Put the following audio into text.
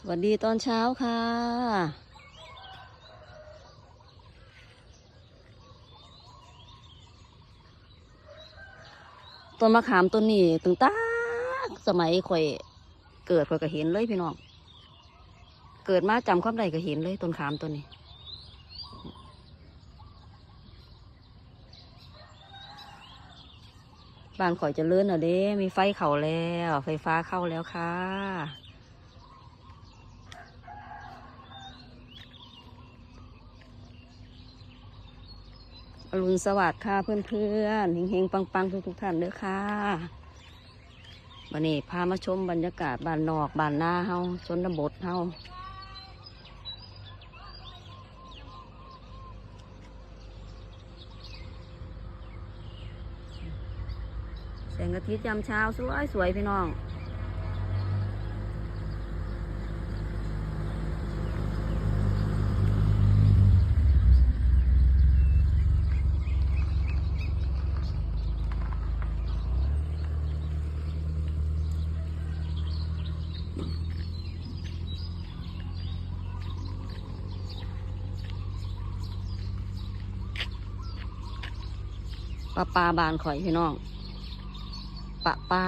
สวัสดีตอนเช้าค่ะ ต้นมะขามต้นนี้ตึงตากสมัยข่อยเกิดข่อยก็เห็นเลยพี่น้อง เกิดมาจำความใดก็เห็นเลยต้นขามต้นนี้บ้านข่อยจะเลื่อนอะเด้ มีไฟเข้าแล้ว ไฟฟ้าเข้าแล้วค่ะ อรุณสวัสดิ์ค่ะเพื่อนๆเฮงๆ ปังๆ ทุกๆท่านเด้อค่ะวันนี้พามาชมบรรยากาศบ้านนอกบ้านนาเฮาชนบทเฮาแสงอาทิตย์ยามเช้าสวยสวยพี่น้อง ปลาปลาบานข่อยพี่น้องปลาปลา